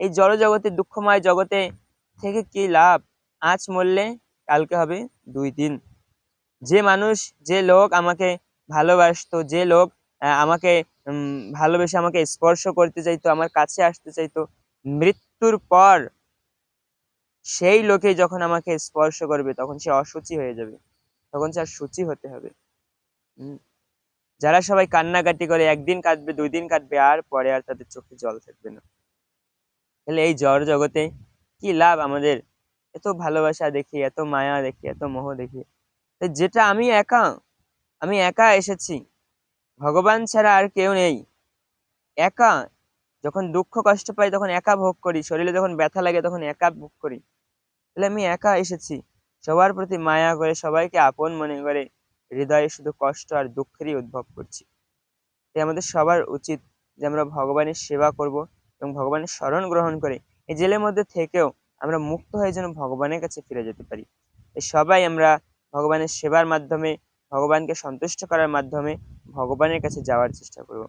এই জড় জগতে দুঃখময় জগতে থেকে কি লাভ? আজ মরলে কালকে হবে দুই দিন। যে মানুষ, যে লোক আমাকে ভালোবাসতো, যে লোক আমাকে ভালোবেসে আমাকে স্পর্শ করতে চাইতো, আমার কাছে আসতে চাইতো, মৃত্যুর পর সেই লোকে যখন আমাকে স্পর্শ করবে, তখন সে অসুচি হয়ে যাবে। তখন সে আর সূচি হতে হবে। যারা সবাই কান্নাকাটি করে, একদিন কাঁদবে, দুই দিন কাঁদবে, আর পরে আর তাদের চোখে জল থাকবে না। তাহলে এই জড় জগতে কি লাভ আমাদের? এত ভালোবাসা দেখি, এত মায়া দেখি, এত মোহ দেখি। যেটা আমি একা আমি একা এসেছি, ভগবান ছাড়া আর কেউ নেই। একা, যখন দুঃখ কষ্ট পাই, তখন একা ভোগ করি। শরীরে যখন ব্যথা লাগে, তখন একা ভোগ করি। তাহলে আমি একা এসেছি। সবার প্রতি মায়া করে, সবাইকে আপন মনে করে, হৃদয়ে শুধু কষ্ট আর দুঃখেরই উদ্ভব করছি। তাই আমাদের সবার উচিত যে আমরা ভগবানের সেবা করব। এবং ভগবানের স্মরণ গ্রহণ করে এই জেলের মধ্যে থেকেও আমরা মুক্ত হয়ে যেন ভগবানের কাছে ফিরে যেতে পারি। এই সবাই আমরা ভগবানের সেবার মাধ্যমে, ভগবানকে সন্তুষ্ট করার মাধ্যমে ভগবানের কাছে যাওয়ার চেষ্টা করব।